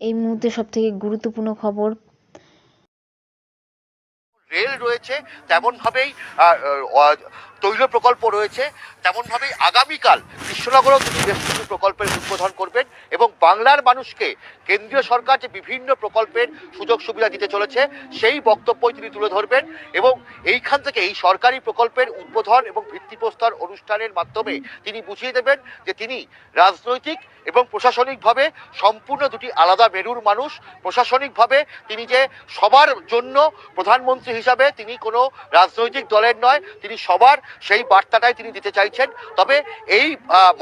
এই মুহূর্তে সবথেকে গুরুত্বপূর্ণ খবর। রেল রয়েছে তেমন ভাবেই তৈল প্রকল্প রয়েছে। তেমনভাবেই আগামীকাল কৃষ্ণনগরেও তিনি বেশ কিছু প্রকল্পের উদ্বোধন করবেন এবং বাংলার মানুষকে কেন্দ্রীয় সরকার যে বিভিন্ন প্রকল্পের সুযোগ সুবিধা দিতে চলেছে, সেই বক্তব্যই তিনি তুলে ধরবেন এবং এইখান থেকে এই সরকারি প্রকল্পের উদ্বোধন এবং ভিত্তিপ্রস্তর অনুষ্ঠানের মাধ্যমে তিনি বুঝিয়ে দেবেন যে তিনি রাজনৈতিক এবং প্রশাসনিকভাবে সম্পূর্ণ দুটি আলাদা মেরুর মানুষ। প্রশাসনিকভাবে তিনি যে সবার জন্য প্রধানমন্ত্রী হিসাবে তিনি কোনো রাজনৈতিক দলের নয়, তিনি সবার সেই বার্তাটাই তিনি দিতে চাইছেন। তবে এই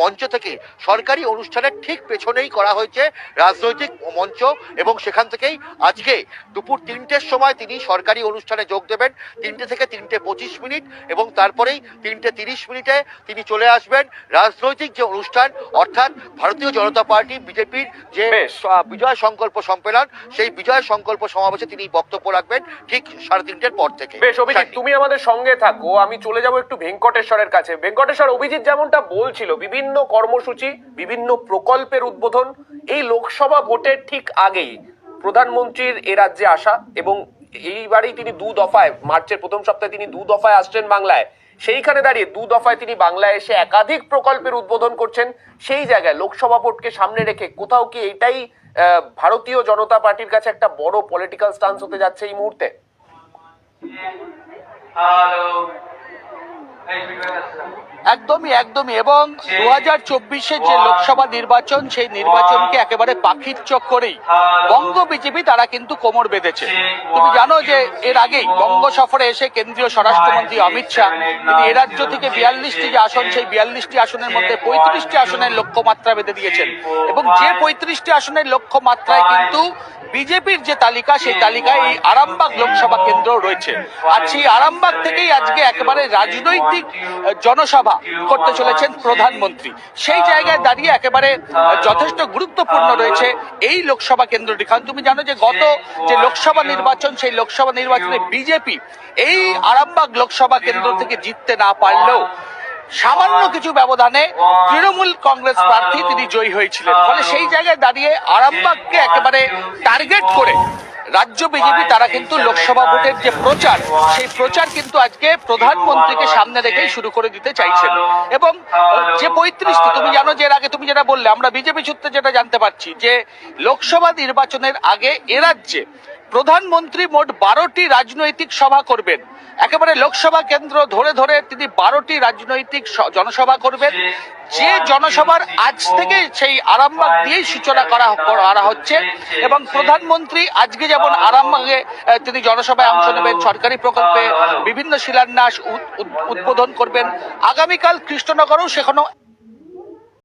মঞ্চ থেকে সরকারি অনুষ্ঠানের ঠিক পেছনেই করা হয়েছে রাজনৈতিক মঞ্চ এবং সেখান থেকেই আজকে দুপুর তিনটের সময় তিনি সরকারি অনুষ্ঠানে যোগ দেবেন। তিনটে থেকে তিনটে পঁচিশ মিনিট এবং তারপরেই তিনটে তিরিশ মিনিটে তিনি চলে আসবেন। রাজনৈতিক যে অনুষ্ঠান অর্থাৎ ভারতীয় জনতা পার্টি বিজেপির যে বিজয় সংকল্প সম্মেলন সেই বিজয় সংকল্প সমাবেশে তিনি বক্তব্য রাখবেন ঠিক সাড়ে তিনটের পর থেকে। বেশ অভিজিৎ তুমি আমাদের সঙ্গে থাকো। আমি চলে যাব একটু ভেঙ্কটেশ্বরের কাছে। ভেঙ্কটেশ্বর অভিজিৎ যেমনটা বলছিল, বিভিন্ন কর্মসূচি, বিভিন্ন প্রকল্পের উদ্বোধন এই লোকসভা ভোটের ঠিক আগেই প্রধানমন্ত্রীর এ রাজ্যে আসা এবং এইবারেই তিনি দু দফায়, মার্চের প্রথম সপ্তাহে তিনি দু দফায় আসছেন বাংলায়। সেইখানে দাঁড়িয়ে দু দফায় তিনি বাংলায় এসে একাধিক প্রকল্পের উদ্বোধন করছেন। সেই জায়গায় লোকসভা ভোটকে সামনে রেখে কোথাও কি এটাই ভারতীয় জনতা পার্টির কাছে একটা বড় পলিটিক্যাল স্টান্স হতে যাচ্ছে এই মুহূর্তে? 哎这边的是 একদমই একদমই। এবং দু হাজার চব্বিশের যে লোকসভা নির্বাচন সেই নির্বাচনকে একেবারে পাখির চোখ করেই বঙ্গ বিজেপি তারা কিন্তু কোমর বেঁধেছে। তুমি জানো যে এর আগেই বঙ্গ সফরে এসে কেন্দ্রীয় স্বরাষ্ট্রমন্ত্রী অমিত শাহ তিনি এ রাজ্য থেকে বিয়াল্লিশটি যে আসন সেই বিয়াল্লিশটি আসনের মধ্যে পঁয়ত্রিশটি আসনের লক্ষ্যমাত্রা বেঁধে দিয়েছেন। এবং যে পঁয়ত্রিশটি আসনের লক্ষ্যমাত্রায় কিন্তু বিজেপির যে তালিকা সেই তালিকায় এই আরামবাগ লোকসভা কেন্দ্র রয়েছে। আর সেই আরামবাগ থেকেই আজকে একেবারে রাজনৈতিক জনসভা করতে চলেছেন প্রধানমন্ত্রী। সেই জায়গায় দাঁড়িয়ে একেবারে যথেষ্ট গুরুত্বপূর্ণ রয়েছে এই লোকসভা কেন্দ্রটি। কারণ তুমি জানো যে গত যে লোকসভা নির্বাচন, সেই লোকসভা নির্বাচনে বিজেপি এই আরামবাগ লোকসভা কেন্দ্র থেকে জিততে না পারলেও সামান্য কিছু ব্যবধানে তৃণমূল কংগ্রেস প্রার্থী তিনি জয়ী হয়েছিলেন। ফলে সেই জায়গায় দাঁড়িয়ে আরামবাগকে একেবারে টার্গেট করে রাজ্য বিজেপি, তারা কিন্তু লোকসভা ভোটের যে প্রচার, সেই প্রচার কিন্তু আজকে প্রধানমন্ত্রীকে সামনে রেখেই শুরু করে দিতে চাইছেন। এবং যে পঁয়ত্রিশটি, তুমি জানো যে এর আগে তুমি যেটা বললে, আমরা বিজেপি সূত্রে যেটা জানতে পারছি যে লোকসভা নির্বাচনের আগে এ রাজ্যে প্রধানমন্ত্রী মোট বারোটি রাজনৈতিক সভা করবেন। একেবারে লোকসভা কেন্দ্র ধরে ধরে তিনি বারোটি রাজনৈতিক জনসভা করবেন। যে জনসভার আজ থেকে সেই আরামবাগ দিয়েই সূচনা করা করা হচ্ছে এবং প্রধানমন্ত্রী আজকে যেমন আরামবাগে তিনি জনসভায় অংশ নেবেন, সরকারি প্রকল্পে বিভিন্ন শিলান্যাস উদ- উদ- উদ্বোধন করবেন। আগামীকাল কৃষ্ণনগরেও সেখানেও